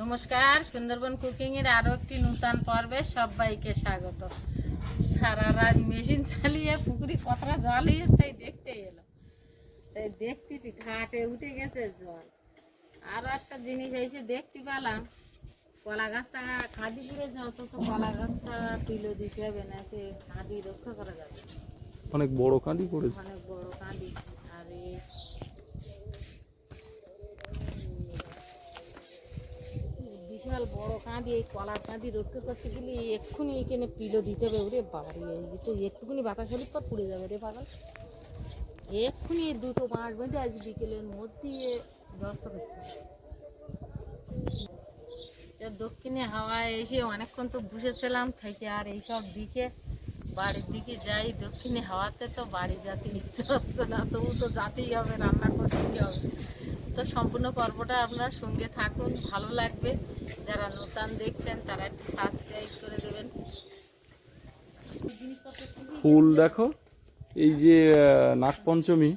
নমস্কার সুন্দরবন কুকিং এর আরও একটি নূতন পর্বে সবাইকে স্বাগত। সারা রাত মেশিন চালিয়ে পুকুরি কতটা জল হয়েছে তাই দেখতে এলো। তাই দেখতেছি ঘাটে উঠে গেছে জল। আরও একটা জিনিস এসে দেখতে পেলাম কলা গাছটা খাদি পড়েছে অথচ কলা গাছটা তুলে দিতে হবে না এতে খাদি রক্ষা করা যাবে? অনেক বড় কাঁদি পড়েছে। অনেক বড় কাঁদি আর বিশাল বড় কাঁদি এই কলার কাঁদি রক্ষা করতে গেলে এক্ষুনি এখানে পিলো দিতে হবে। ওরে বাড়ি এই তো একটুকুনি বাতাস হলে পর পড়ে যাবে রে পাগল। এক্ষুনি দুটো বাঁশ বেঁধে আজ বিকেলের মধ্যে ব্যবস্থা করতে দক্ষিণে হাওয়ায় এসে অনেকক্ষণ তো বসেছিলাম থেকে আর এইসব দিকে, বাড়ির দিকে যাই। দক্ষিণে হাওয়াতে তো বাড়ি যাতে ইচ্ছে হচ্ছে না, তবু তো যেতেই হবে, রান্না করতেই হবে। তো সম্পূর্ণ পর্বটা আপনার সঙ্গে থাকুন ভালো লাগবে। যারা নতুন দেখছেন তারা একটু সাবস্ক্রাইব করে দেবেন। ফুল দেখো এই যে নাগপঞ্চমী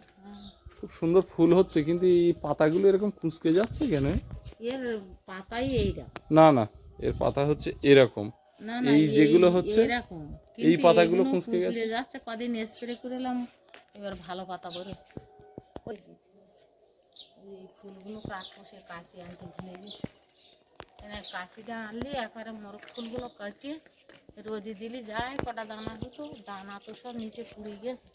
খুব সুন্দর ফুল হচ্ছে কিন্তু এই পাতাগুলো এরকম কুঁচকে যাচ্ছে কেন? এর পাতাই এইটা না না এর পাতা হচ্ছে এরকম। না না এই যেগুলো হচ্ছে, এই পাতাগুলো কুঁচকে গেছে। যাচ্ছে কদিন স্প্রে করেলাম এবার ভালো পাতা করে। যে, এই ফুলগুলো কাটবো সে কাঁচি আনতে ভুলে এনে কাঁচিটা আনলে একবারে মোরগ ফুলগুলো কাটিয়ে রোদে দিলে যায় কটা দানা হতো দানা তো সব নিচে পুড়ে গেছে।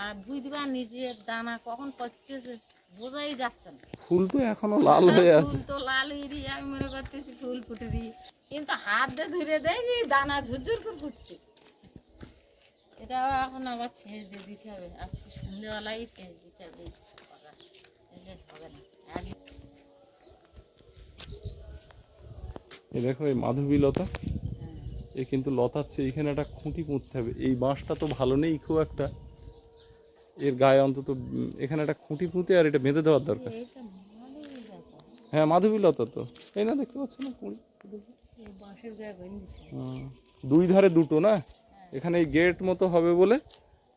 আর বুঝবা নিজের দানা কখন পচতেছে বোঝাই যাচ্ছে না। ফুল তো এখনও লাল হয়ে আছে ফুল তো লাল হয়ে আমি মনে করতেছি ফুল ফুটে দিয়ে। কিন্তু হাত দিয়ে ধরে দেয় দানা ঝুরঝুর করে ফুটছে। এটাও এখন আবার ছেঁচ দিয়ে দিতে হবে। আজকে সন্ধ্যেবেলায় ছেঁচ দিতে হবে। এই দেখো, এই মাধবী লতা। এ কিন্তু লতাচ্ছে এখানে একটা খুঁটি পুঁততে হবে। এই বাঁশটা তো ভালো নেই, খুব একটা। এর গায়ে অন্তত এখানে একটা খুঁটি পুঁতে আর এটা বেঁধে দেওয়ার দরকার। হ্যাঁ মাধবী লতা তো। এই না, দেখতে পাচ্ছ না। দুই ধারে দুটো না? এখানে এই গেট মতো হবে বলে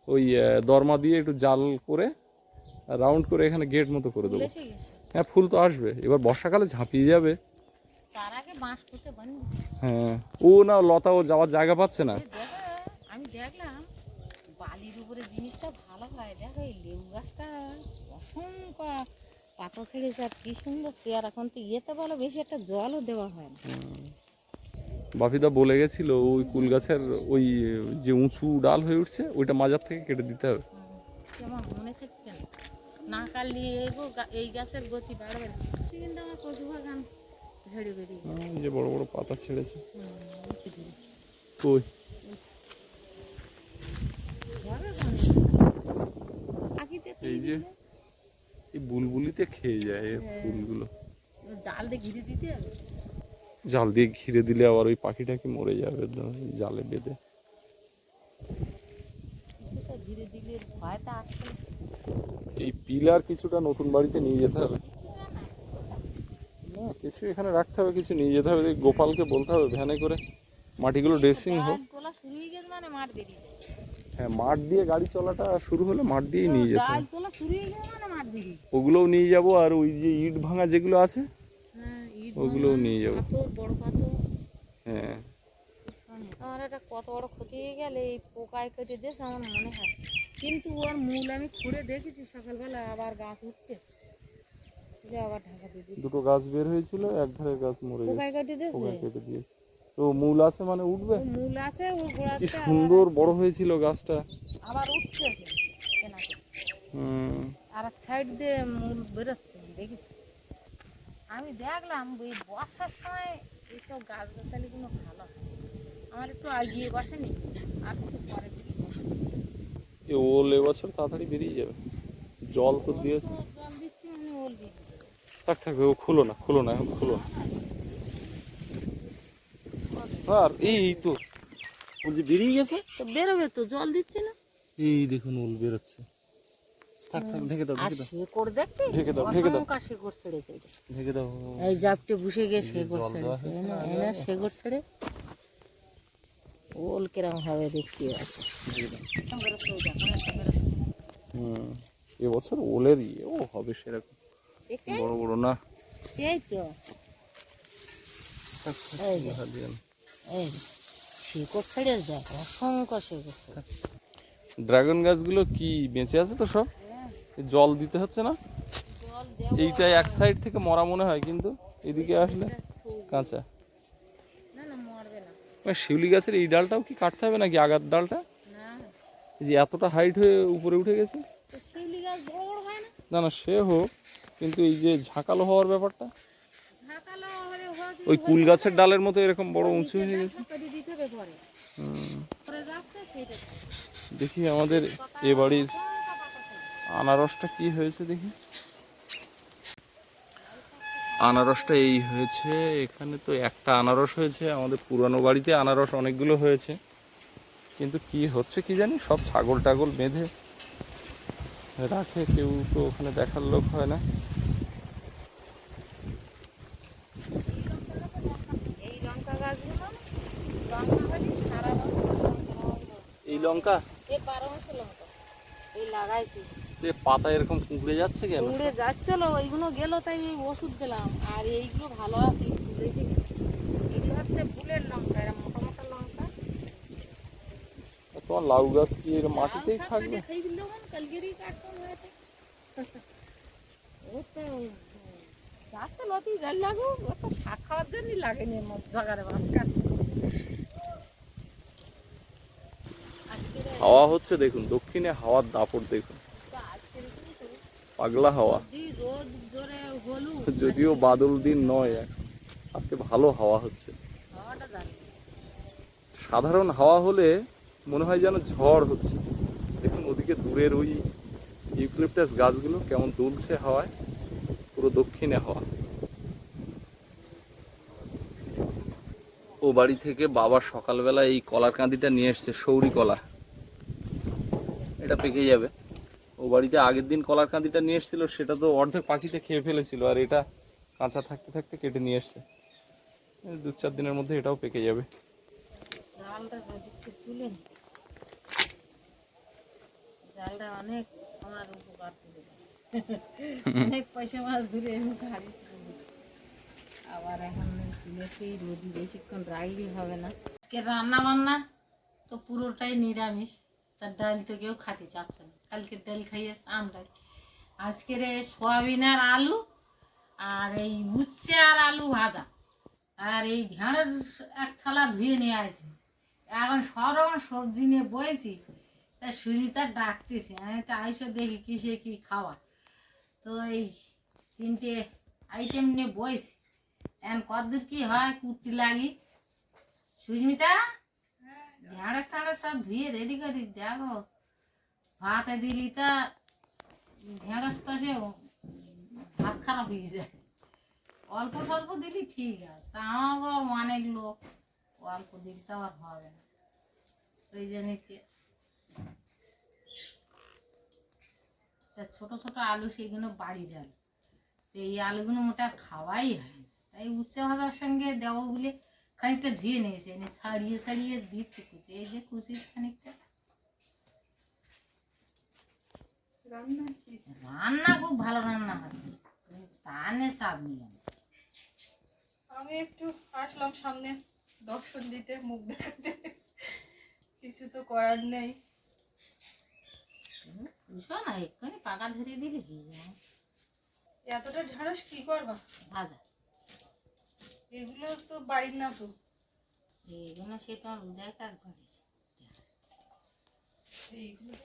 ওই দরমা দিয়ে একটু জাল করে রাউন্ড করে এখানে গেট মতো করে দেবো। হ্যাঁ ফুল তো আসবে। এবার বর্ষাকালে ঝাঁপিয়ে যাবে। হ্যাঁ ও না লতা ও যাওয়ার জায়গা পাচ্ছে না। আমি দেখলাম বালির উপরে জিনিসটা ভালো হয়। দেখো এই লেবু গাছটা অসংখ্য পাতা ছেড়েছে। আর কি সুন্দর চেয়ার। এখন তো ইয়েতে বলো বেশি একটা জলও দেওয়া হয় না। বাপিদা বলে গেছিল ওই কুল গাছের ওই যে উঁচু ডাল হয়ে উঠছে ওইটা মাজার থেকে কেটে দিতে হবে। মনে না কাটলে এগো গা- এই গাছের গতি বাড়বে না। কিন্তু আমার কচু বাগান ঝেড়ে বেরিয়ে। যে বড় বড় পাতা ছেড়েছে। কই? এই যে এই বুলবুলিতে খেয়ে যায় এই ফুলগুলো। জাল দিয়ে ঘিরে দিতে হবে? জাল দিয়ে ঘিরে দিলে আবার ওই পাখিটাকে মরে যাবে? জালে বেঁধে কিছুটা ঘিরে দিলে ভয়টা আসছে না। এই পিলার কিছুটা নতুন বাড়িতে নিয়ে যেতে হবে। না কিছু এখানে রাখতে হবে কিছু নিয়ে যেতে হবে। গোপালকে বলতে হবে ভ্যানে করে। মাটিগুলো ড্রেসিং হোক। হয়ে মানে মাঠ হ্যাঁ মাঠ দিয়ে গাড়ি চলাটা শুরু হলে মাঠ দিয়েই নিয়ে যেতে মানে ওগুলোও নিয়ে যাব আর ওই যে ইট ভাঙা যেগুলো আছে হ্যাঁ ওগুলোও নিয়ে যাব। হ্যাঁ। আমার একটা কত বড় ক্ষতি হয়ে গেল এই পোকায় কেটে দিয়েছে আমার মনে হয়। কিন্তু ওর মূল আমি খুঁড়ে দেখেছি সকালবেলা আবার গাছ উঠতেছে আবার ঢাকা দিয়ে দুটো গাছ বের হয়েছিল এক ধারে গাছ মরে গেছে কেটে দিয়েছে? কেটে দিয়েছে? তো মূল আছে মানে উঠবে? মূল আছে কি গোড়াতে সুন্দর বড় হয়েছিল গাছটা। আবার উঠতেছে কেনাতে হুম। আর এক সাইড দিয়ে মূল বেরোচ্ছে দেখেছি আমি দেখলাম ওই বর্ষার সময় এইসব গাছ গাছালিগুলো ভালো হয়। আমার একটু আগিয়ে বসেনি আর একটু পরে। এ ওল এবছর তাড়াতাড়ি বেরিয়ে যাবে। জল তো দিয়েছে। থাক থাক ও খুলো না খুলো না এখন খুলো না। আর এই তো। ওল যে বেরিয়ে গেছে? তো বেরোবে তো জল দিচ্ছি না। এই দেখুন ওল বেরোচ্ছে। থাক থাক ঢেকে দাও ঢেকে দাও। শেকড় দেখতে ঢেকে দাও, ঢেকে দাও। অসংখ্য শেকড় ছেড়েছে। ঢেকে দাও। এই জাপটে বসে গিয়ে শেকড় ছেড়েছে। এই না এই না শেকড় ছেড়ে ওল কিরম হবে দেখতে আছে। হুম এবছর ওলের ইয়েও হবে সেরকম। বড় বড় না। এই তো। শিকড় ছেড়ে দেখ অসংখ্য শিকড় ছেড়ে ড্রাগন গাছগুলো কি বেঁচে আছে তো সব? জল দিতে হচ্ছে না? এইটা এক সাইড থেকে মরা মনে হয় কিন্তু এদিকে আসলে কাঁচা না না মরবে না এবার শিউলি গাছের এই ডালটাও কি কাটতে হবে নাকি আগার ডালটা? এই যে এতটা হাইট হয়ে উপরে উঠে গেছে? না? না সে হোক কিন্তু এই যে ঝাঁকালো হওয়ার ব্যাপারটা? ওই কুল গাছের ডালের মতো এরকম বড় উঁচু হয়ে গেছে? দেখি আমাদের এ বাড়ির আনারসটা কি হয়েছে দেখি। আনারসটা এই হয়েছে এখানে তো একটা আনারস হয়েছে আমাদের পুরানো বাড়িতে আনারস অনেকগুলো হয়েছে। কিন্তু কি হচ্ছে কি জানি সব ছাগল টাগল বেঁধে রাখে কেউ তো ওখানে দেখার লোক হয় না। এই লঙ্কা। এই লাগাইছি। পাতা এরকম কুঁকড়ে যাচ্ছে কেন? উড়ে যাচ্ছিল ওইগুলো গেল তাই এই ওষুধ দিলাম আর এইগুলো ভালো আছে এগুলো হচ্ছে ফুলের লঙ্কা এরা মোটা মোটা লঙ্কা। তোমার লাউ গাছ কি এর মাটিতেই থাকবে? কাটতাম হয়েছে। ও তো যাচ্ছে লতি জাল লাগু ও তো শাক খাওয়ার জন্যই লাগেনি আমার কাটতে। হাওয়া হচ্ছে দেখুন দক্ষিণে হাওয়ার দাপট দেখুন। পাগলা হাওয়া। যদিও বাদল দিন নয়, আজকে ভালো হাওয়া হচ্ছে। সাধারণ হাওয়া হলে মনে হয় যেন ঝড় হচ্ছে। দেখুন ওদিকে দূরের ওই ইউক্লিপটাস গাছগুলো কেমন দুলছে হাওয়ায়, পুরো দক্ষিণে হাওয়া। ও বাড়ি থেকে বাবা সকালবেলা এই কলার কাঁদিটা নিয়ে এসছে, সৌরি কলা। এটা পেকে যাবে। ও বাড়িতে আগের দিন কলার কাঁদিটা নিয়ে এসেছিল, সেটা তো অর্ধেক পাখিতে খেয়ে ফেলেছিল, আর এটা কাঁচা থাকতে থাকতে কেটে নিয়ে এসছে। দু চার দিনের মধ্যে এটাও পেকে যাবে। অনেক পয়সা মাছ আবার এখন বেশিক্ষণ হবে না। রান্না বান্না তো পুরোটাই নিরামিষ। তার ডাল তো কেউ খাতে চাচ্ছে না। কালকে ডাল খাইয়েছে আমরা আজকের এই সোয়াবিন আর আলু আর এই উচ্ছে আর আলু ভাজা। আর এই ঢেঁড়স এক থালা ধুয়ে নিয়ে আসি এখন সব রকম সবজি নিয়ে বয়েছি তা সুনিতা ডাকতেছে, আমি তো আইসো দেখি কিসে কি খাওয়া। তো এই তিনটে আইটেম নিয়ে বয়েছি এখন কতদূর কি হয় কুর্তি লাগি। সুস্মিতা ঢেঁড়স টাড়স সব ধুয়ে রেডি করি দেখো ভাতে দিলি তা ঢেঁড়স তো সে ভাত খারাপ হয়ে যায় অল্প স্বল্প দিলি ঠিক আছে তা আমার অনেক লোক অল্প দিলে তো আবার হবে না ওই জন্যতে তা ছোট ছোট আলু সেগুলো বাড়ি যাবে এই আলুগুলো মোটা খাওয়াই হয় তাই উচ্ছে ভাজার সঙ্গে দেবো বলে খানিকটা ধুয়ে নিয়েছে এনে সারিয়ে ছাড়িয়ে দিচ্ছে কুচি এই যে কুচিস খানিকটা। রান্না খুব ভালো রান্না হচ্ছে। তা নিয়ে চাপ নিলাম আমি একটু আসলাম সামনে দর্শন দিতে মুখ দেখাতে। কিছু তো করার নেই। না এক্ষুনি পাকা ধরে দিলে এতটা ঢেঁড়স কি করবা? ভাজা। এগুলো তো বাড়ির না তো। এইগুলো সে তোমার উদয় কাক করেছে। এইগুলো?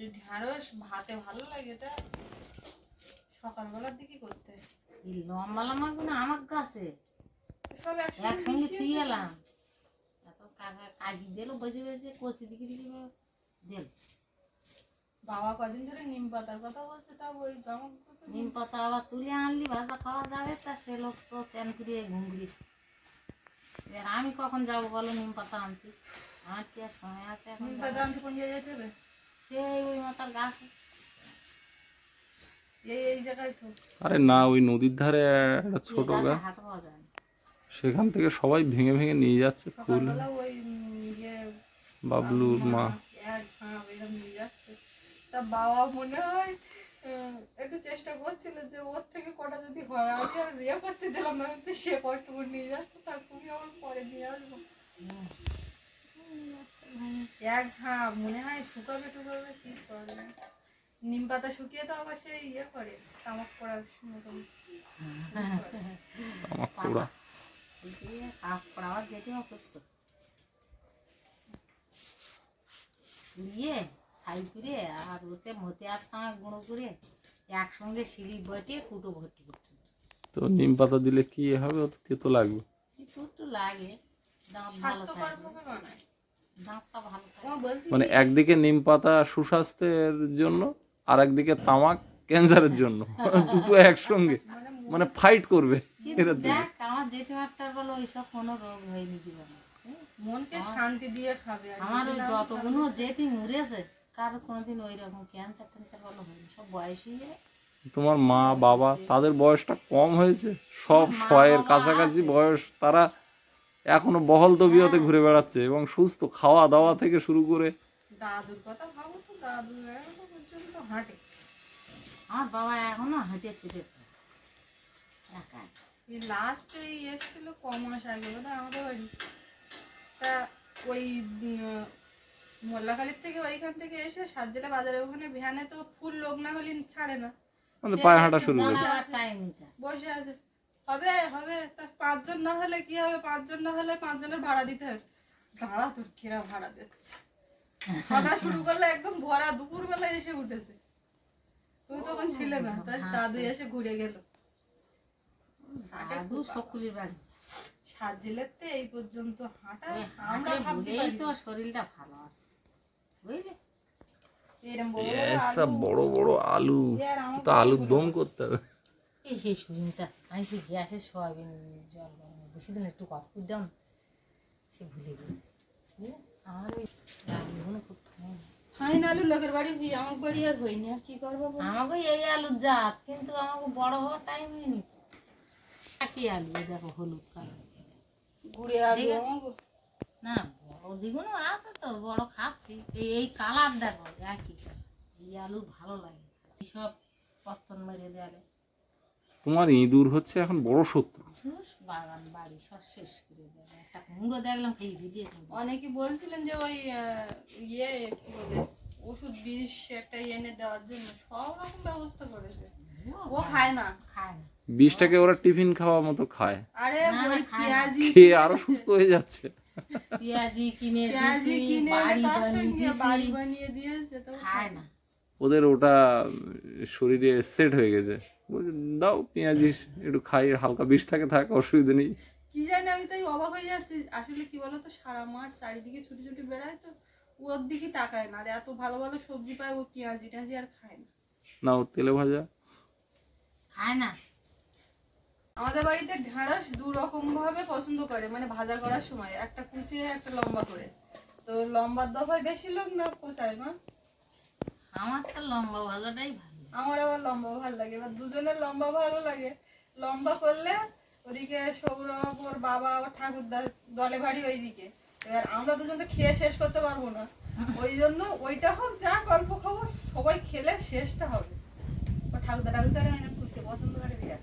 এই ঢেঁড়স ভাতে ভালো লাগে এটা। সকালবেলার দিকে করতে। এই লম্বা লম্বা গুলো আমার কাছে সব একসঙ্গে ছুঁয়ে এলাম। এত কাকা দিল বসে বসে কষি দিকে দিকে দিল। বাবা কদিন ধরে নিম পাতার কথা বলছে তা ওই জামা নিম পাতা আবার তুলে আনলি ভাজা খাওয়া যাবে তা সে লোক তো চ্যান ফিরিয়ে ঘুমড়ি এবার আমি কখন যাব বলো নিম পাতা আনতে? আমার কি আর সময় আছে এখন নিম পাতা আনতে কোন জায়গায় যেতে হবে? সেই ওই মাতার গাছ। এই এই জায়গায় তো। আরে না ওই নদীর ধারে একটা ছোট গাছ পাওয়া যায় না। সেখান থেকে সবাই ভেঙে ভেঙে নিয়ে যাচ্ছে ফুল। ইয়ে বাবলুর মা। নিয়ে যাচ্ছে। তা বাবা মনে হয় একটু চেষ্টা করছিল যে ওর থেকে কটা যদি হয় আমি আর বিয়ে করতে দিলাম না তো সে কষ্টপুর নিয়ে যাচ্ছে তারপরে আমার পরে নিয়ে আসব। এক ঝাঁপ মনে হয় শুকাবে টুকাবে কি করবে নিম পাতা শুকিয়ে তো আবার সে ইয়ে করে তামাক পড়ার মতন। আমার পোড়া। পড়াবার যেটিও করতো। নিয়ে ছাই করে আর ওতে মতে আর তামাক গুঁড়ো করে একসঙ্গে সিঁড়ি বটে কুটো ভর্তি করতে তো নিম পাতা দিলে কি হবে? অত তেতো লাগবে। একটু একটু লাগে দাঁত ভালো থাকবে। দাঁতটা ভালো ও থাকবে বলছি। মানে একদিকে নিম পাতা সুস্বাস্থ্যের জন্য আর একদিকে তামাক ক্যান্সারের জন্য। দুটো একসঙ্গে। মানে মানে ফাইট করবে এরা দেখ আমার জেঠিমারটার বলো ওইসব কোনো রোগ হয়নি জীবনে। মনকে শান্তি দিয়ে খাবে। আমার ওই যতগুলো জেঠি মরেছে কারও কোনোদিন ওই রকম ক্যান্সার ট্যান্সার বলো হয়নি সব বয়স তোমার মা বাবা তাদের বয়সটা কম হয়েছে সব শয়ের কাছাকাছি বয়স তারা এখনও বহল তবিয়তে ঘুরে বেড়াচ্ছে এবং সুস্থ খাওয়া দাওয়া থেকে শুরু করে দাদুর কথা ভাবো তো দাদু পর্যন্ত হাঁটে। আমার বাবা এখনও হেঁটে ছুটে একা এই লাস্টে এসেছিল ক মাস আগে বোধ আমাদের বাড়ি। তা ওই মোল্লাখালীর থেকে ওইখান থেকে এসে সাতজেলা বাজারে ওখানে ভ্যানে তো ফুল লোক না হলে ছাড়ে না। আমাদের পায়ে হাঁটা শুরু নিতে বসে আছে। হবে হবে তা পাঁচজন না হলে কি হবে? পাঁচজন না হলে পাঁচজনের ভাড়া দিতে হবে। দাঁড়া তোর কিরা ভাড়া দিচ্ছে? হাঁটা শুরু করলে একদম ভরা দুপুর বেলা এসে উঠেছে। তুমি তখন ছিলে না তাই দাদু এসে ঘুরে গেল। দাদু শকুলির বাড়ি। সাত জেলের তো এই পর্যন্ত হাঁটা আমরা হাঁটে ভাবতে পারি তো শরীরটা ভালো আছে। বুঝলে? বড় বড় আলু, তো আলুর দম করতে হবে। এই সেই আমি সেই গ্যাসের সোয়াবিন জল বানাবো? বেশি দিন একটু না। সে ভুলে গেছে। আমার আলুগুলো খুব খাই না। ফাইন আলু লোকের বাড়ি হই আমার বাড়ি আর আর কি করব আমাকে এই আলুর জাত কিন্তু আমাকে বড় হওয়ার টাইম হয়নি তো। কি আলু দেখো হলুদ কালার আলু না যেগুলো আছে তো বড় খাচ্ছি। এই কালার দেখো একই। এই আলু ভালো লাগে। সব পত্তন মেরে দেয়ালে তোমার ইঁদুর হচ্ছে এখন বড় শত্রু। বাগান বাড়ি সব শেষ করে দেবে। একটা কুমড়ো দেখলাম ভিজিয়ে দিলাম। অনেকে বলছিলেন যে ওই ইয়ে কি বলে ওষুধ বিষ একটা এনে দেওয়ার জন্য সব রকম ব্যবস্থা করেছে। ও খায় না। খায় না। বিষটাকে ওরা টিফিন খাওয়া মতো খায়। আরে। পেঁয়াজি খেয়ে আরও সুস্থ হয়ে যাচ্ছে। পেঁয়াজি কিনে পেঁয়াজি কিনে তার সঙ্গে বাড়ি বানিয়ে দিয়েছে তো খায় না। ওদের ওটা শরীরে সেট হয়ে গেছে। দাও পেঁয়াজি একটু খাই হালকা বিষ থাকে থাক অসুবিধা নেই। কি জানি আমি তাই অবাক হয়ে যাচ্ছি। আসলে কি বলতো সারা মাঠ চারিদিকে ছুটি ছুটি বেড়ায় তো ওর দিকে তাকায় না। আর এত ভালো ভালো সবজি পায় ও পেঁয়াজি টাজি আর খায় না। না ও তেলে ভাজা। খায় না। আমাদের বাড়িতে ঢেঁড়স দু রকম ভাবে পছন্দ করে মানে ভাজা করার সময় একটা কুচিয়ে একটা লম্বা করে। তো লম্বার দফায় বেশি লোক না কোচায় মা? আমার তো লম্বা ভাজাটাই ভালো। আমার আবার লম্বা ভালো লাগে এবার দুজনের লম্বা ভালো লাগে। লম্বা করলে ওদিকে সৌরভ ওর বাবা ওর ঠাকুরদা দলে ভারী ওইদিকে। এবার আমরা দুজন তো খেয়ে শেষ করতে পারব না। ওই জন্য ওইটা হোক যা গল্প খাব সবাই খেলে শেষটা হবে। ও ঠাকুরদা ঠাকুরদা খুশি পছন্দ করে বিরাট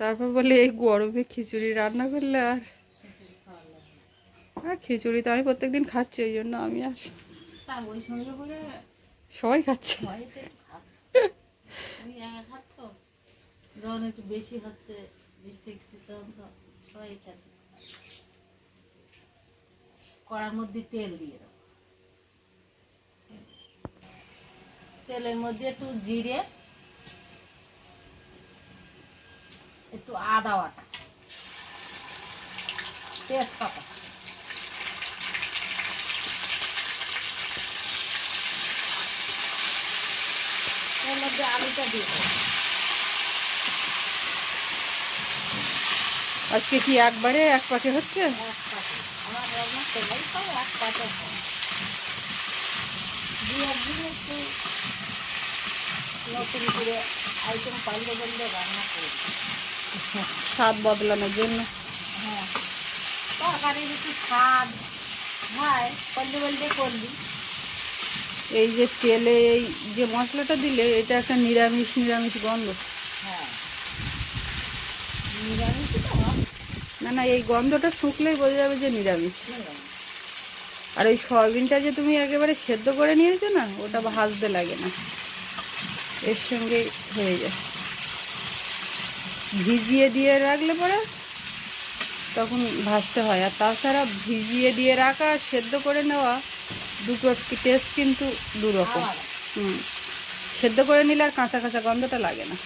তারপর বলে এই গরমে খিচুড়ি রান্না করলে আর হ্যাঁ খিচুড়ি তো আমি প্রত্যেকদিন খাচ্ছি ওই জন্য আমি আর সবাই খাচ্ছে। একটু যখন বেশি হচ্ছে বেশি থেকে তখন তো সবাই খাচ্ছে কড়ার মধ্যে তেল দিয়ে দাও তেলের মধ্যে একটু জিরে একটু আদা বাটা তেজপাতা। এর মধ্যে আলুটা দিয়ে দেবো। আজকে কি একবারে এক পাকে হচ্ছে? এক পাতে আমার রান্না সবাই সব এক পাতে হয় দু একদিন একটু নতুন করে আইটেম পাল্টে পাল্টে রান্না করি স্বাদ বদলানোর জন্য। হ্যাঁ। তরকারির একটু স্বাদ হয় করলি এই যে তেলে এই যে মশলাটা দিলে এটা একটা নিরামিষ নিরামিষ গন্ধ। হ্যাঁ। নিরামিষ না না এই গন্ধটা শুকলেই বোঝা যাবে যে নিরামিষ। আর ওই সয়াবিনটা যে তুমি একেবারে সেদ্ধ করে নিয়েছো না ওটা ভাজতে লাগে না। এর সঙ্গে হয়ে যায়। ভিজিয়ে দিয়ে রাখলে পরে তখন ভাজতে হয়। আর তাছাড়া ভিজিয়ে দিয়ে রাখা আর সেদ্ধ করে নেওয়া দুটোর টেস্ট কিন্তু দুরকম। হুম। সেদ্ধ করে নিলে আর কাঁচা কাঁচা গন্ধটা লাগে না।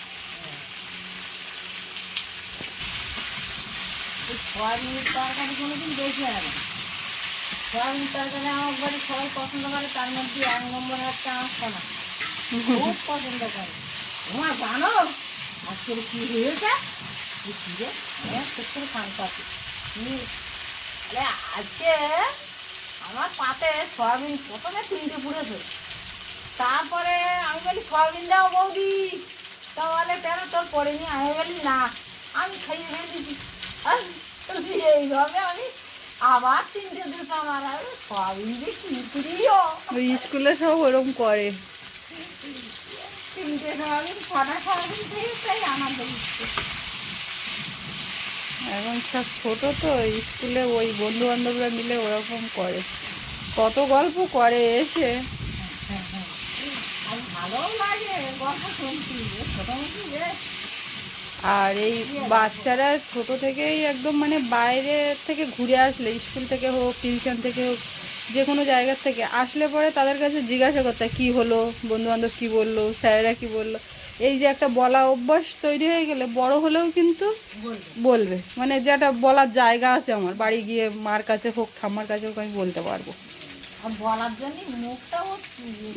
তরকারি বেশি হয় না তরকারি আমার বাড়ি সবাই পছন্দ করে তার মধ্যে এক নম্বর খুব পছন্দ করে। তোমার জানো? আজকে কি হয়েছে রে হ্যাঁ সত্যি পাতি আরে আজকে আমার পাতে সয়াবিন প্রথমে তিনটে পুড়েছে। তারপরে আমি বলি সয়াবিন দাও বৌদি। তা বলে কেন তোর পড়েনি? আমি বলি না আমি খাইয়ে আর বলি, এইভাবে আমি আবার তিনটে দিন আমার আর সয়াবিন দিয়ে কি করিও স্কুলে সব ওরকম করে। তিনটে সয়াবিন ছটা সয়াবিন থেকে তাই আনন্দ দিচ্ছে এখন সব ছোট তো স্কুলে ওই বন্ধু বান্ধবরা মিলে ওরকম করে। কত গল্প করে এসে। আর এই বাচ্চারা ছোট থেকেই একদম মানে বাইরে থেকে ঘুরে আসলে স্কুল থেকে হোক টিউশন থেকে হোক যে কোনো জায়গার থেকে আসলে পরে তাদের কাছে জিজ্ঞাসা করতে হয়, কী হলো? বন্ধু বান্ধব কী বলল? স্যারেরা কী বলল? এই যে একটা বলা অভ্যাস তৈরি হয়ে গেলে বড় হলেও কিন্তু বলবে। মানে যেটা বলার জায়গা আছে আমার বাড়ি গিয়ে মার কাছে হোক ঠাম্মার কাছে হোক আমি বলতে পারব। বলার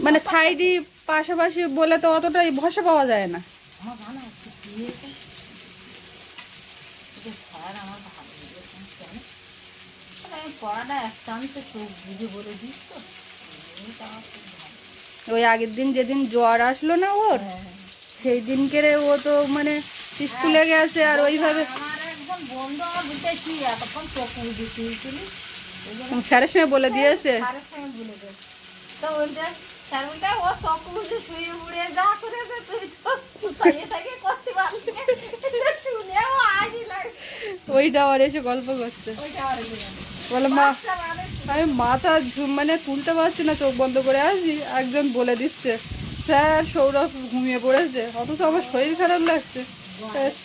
মানে সাইডই পাশাপাশি বলে তো অতটাই ভরসা পাওয়া যায় না। আমার জানা আছে কি হয়েছে যে স্যার আমার ভালো লেগেছে কেন আরে এক চান্সে চোখ বুঝে বলে দিস তো। ওই আগের দিন যেদিন জ্বর আসলো না ওর হ্যাঁ, হ্যাঁ। সেই দিনকে ও তো মানে স্কুলে গেছে আর ওইভাবে জন্য স্যারের সঙ্গে বলে দিয়েছে। তো বলতে স্যার বলতে ও চোখ বুঝে শুয়ে উড়ে যা করেছে তুই চোখ চাইয়ে চাইয়ে করতে পারলি না। এটা শুনে ও আগে লাগে। ওইটা আবার এসে গল্প করছে। ওইটা। বলে মা আমি মাথা মানে তুলতে পারছি না চোখ বন্ধ করে। আছি একজন বলে দিচ্ছে স্যার সৌরভ ঘুমিয়ে পড়েছে। অথচ আমার শরীর খারাপ লাগছে।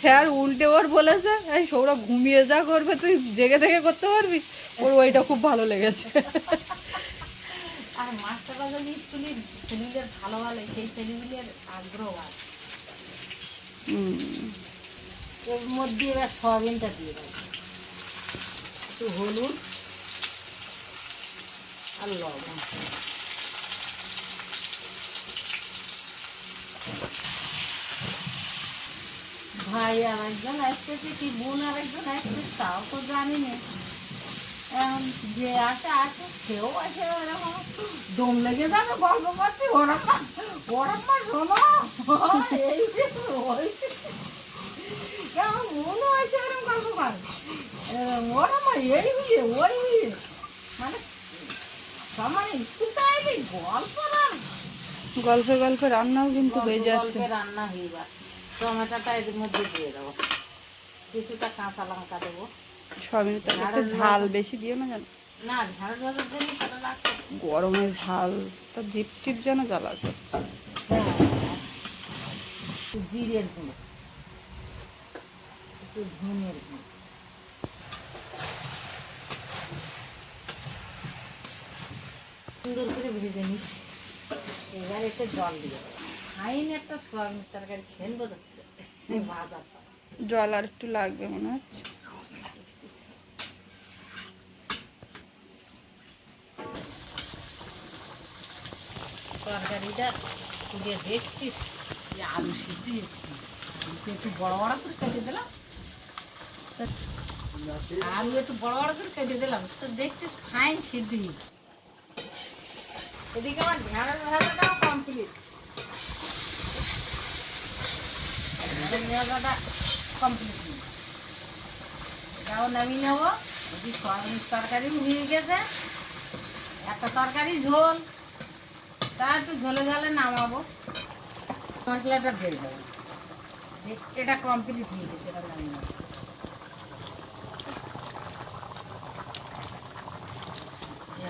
স্যার উল্টে ওর বলেছে এই সৌরভ ঘুমিয়ে যা করবে তুই জেগে থেকে করতে পারবি? ওর ওইটা খুব ভালো লেগেছে। আর ভালো ভালো সেই ছেলেগুলির আগ্রহ আছে। এর মধ্যে এবার সয়াবিনটা দিয়ে দেবো। একটু হলুদ আর লবণ ভাই আর একজন আসতেছে কি, বোন আর একজন আসতেছে, তাও তো জানি না। যে আসে আসে, সেও আসে ওরকম। দম লেগে যাবে, গল্প করতে ওরম না শোনো। এই যে কেমন মনও আসে ওরম গল্প করে। ওরম এই বিয়ে ওই বিয়ে মানে সমানে স্কুল তো আইবি গল্প গল্পে গল্পে রান্নাও কিন্তু হয়ে যাচ্ছে। রান্না হয়ে যাচ্ছে। টমেটোটা এর মধ্যে দিয়ে দেবো। কিছুটা কাঁচা লঙ্কা দেবো। সবই তো ঝাল বেশি দিও না জানো না ঝাল ঝালের জন্য সেটা লাগছে গরমে ঝাল তো জিপ টিপ যেন জ্বালা করছে। জিরের গুঁড়ো। একটু ধনের গুঁড়ো। সুন্দর করে ভেজে নিস। এবার এতে জল দিয়ে ফাইন একটা সোয়াবিন তরকারি খেল বোঝাচ্ছে ভাজা জল আর একটু লাগবে মনে হচ্ছে। তরকারিটা তুলে দেখতিস যে আলু সিদ্ধ একটু বড় বড় করে কেটে দিলাম। আলু একটু বড় বড় করে কেটে দিলাম তো দেখতে ফাইন সিদ্ধি এদিকে আমার কমপ্লিট কমপ্লিট নামিয়ে নেব। এদিকে তরকারি হয়ে গেছে, একটা তরকারি ঝোল, তা একটু ঝোলে ঝোলে নামাবো। মশলাটা দিয়ে দেবো এটা কমপ্লিট হয়ে গেছে, এটা নামিয়ে নেব।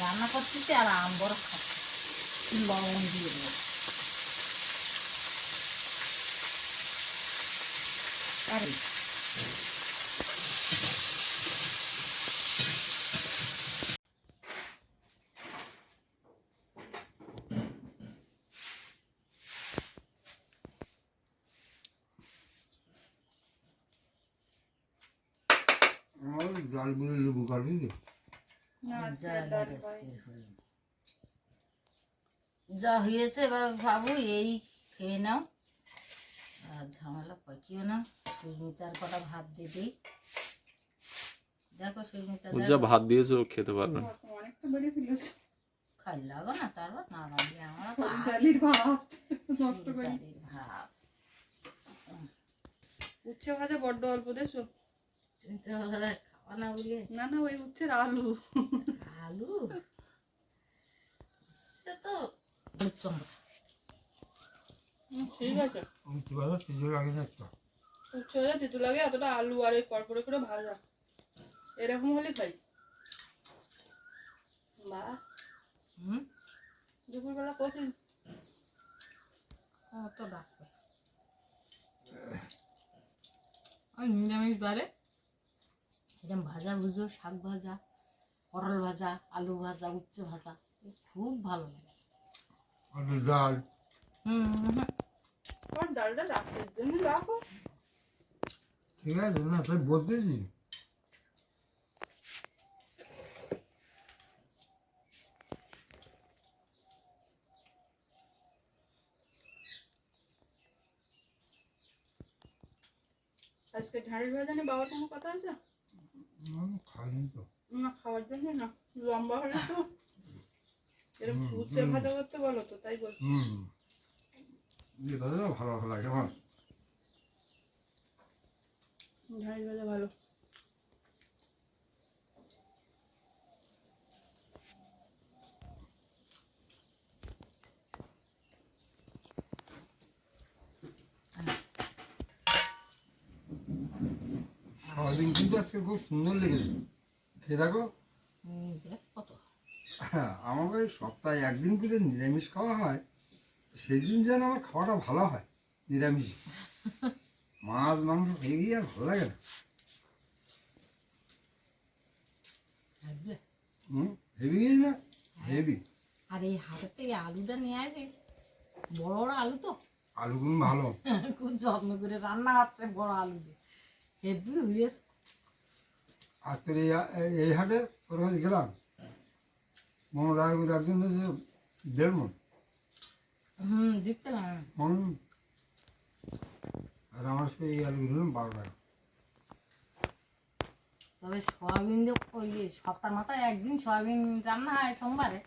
রান্না করতেছি আর আম বড় খাচ্ছে। লবণ দিয়ে দেবো। আরে আমার ডালগুলো লেবু কাটবি তো না আজকে আর যা হয়েছে এবার বাবু এই খেয়ে নাও। আর ঝামেলা পাকিও না। সুস্মিতার কটা ভাত দিয়ে দেখো সুস্মিতা যা ভাত দিয়েছে ও খেতে পারবে না। অনেকটা বেড়ে ফেলেছ। খাই লাগো না তারপর না রাখলে আমরা হরিশালির ভাত নষ্ট করি। ভাত। উচ্ছে ভাজা বড্ড অল্প তুমি খাওয়া না বলে। না না ওই উচ্ছের আলু। আলু? সে তো ঠিক আছে। আমি কি বলো তিজোর আগে না তো ভাজা তেঁতু লাগে এতটা আলু আর এই কড়কড়ে করে ভাজা। এরকম হলে খাই। বা। হুম? দুপুরবেলা কঠিন। কত ডাকবে ওই নিরামিষ বারে। এরকম ভাজা ভুজো শাক ভাজা। পটল ভাজা আলু ভাজা উচ্ছে ভাজা খুব ভালো লাগে। ডাল। হুম হুম ডালটা রাতের জন্য রাখো ঠিক আছে না তাই বলতেছি। আজকে ঢাঁড়ি ভাজা নিয়ে বাবার কোনো কথা আছে? আমি খাইনি তো। না খাওয়ার জন্য না লম্বা হলে তো এরকম উচ্ছে ভাজা করতে বলো তো তাই বলছি। তো ভালো ভালো লাগে আমার ঢাঁড়ি ভাজা ভালো। সয়াবিন কিন্তু আজকে খুব সুন্দর লেগেছে। খেয়ে আমার বাড়ি সপ্তাহে একদিন করে নিরামিষ খাওয়া হয় সেই দিন যেন আমার খাওয়াটা ভালো হয় নিরামিষ। মাছ মাংস খেয়ে গিয়ে আর ভালো লাগে না। হুম? হেভি গিয়ে না? হেভি। আর এই হাতের থেকে আলুটা নিয়ে আসে বড় বড় আলু তো। আলুগুলো ভালো? খুব যত্ন করে রান্না হচ্ছে বড় আলু দিয়ে। হেভি হয়েছে। আজকে এই এই- হাটে ওর কাছে গেলাম মোহাম্মদ রায়গুর একজন হচ্ছে দেড় মন। হুম দেখতে মন। আর আমার সে এই আলুগুলো হলো বারো টাকা। তবে সয়াবিন ওই সপ্তাহ মাথায় একদিন সয়াবিন রান্না হয় সোমবারে।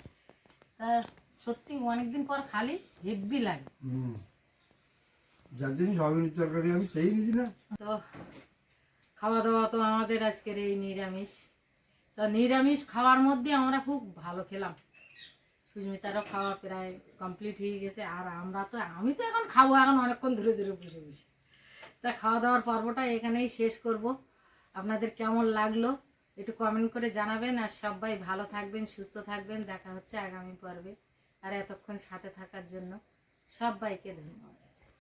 তা সত্যি অনেকদিন পর খালি হেভি লাগে। হুম। যার জন্য সয়াবিনের তরকারি আমি সেই নিয়েছি না। তো খাওয়া দাওয়া তো আমাদের আজকের এই নিরামিষ। তো নিরামিষ খাওয়ার মধ্যে আমরা খুব ভালো খেলাম। সুস্মিতারও খাওয়া প্রায় কমপ্লিট হয়ে গেছে। আর আমরা তো, আমি তো এখন খাব, এখন অনেকক্ষণ ধরে ধরে বসে বসে। তা খাওয়া দাওয়ার পর্বটা এখানেই শেষ করব। আপনাদের কেমন লাগল একটু কমেন্ট করে জানাবেন। আর সবাই ভালো থাকবেন, সুস্থ থাকবেন। দেখা হচ্ছে আগামী পর্বে। আর এতক্ষণ সাথে থাকার জন্য সবাইকে ধন্যবাদ।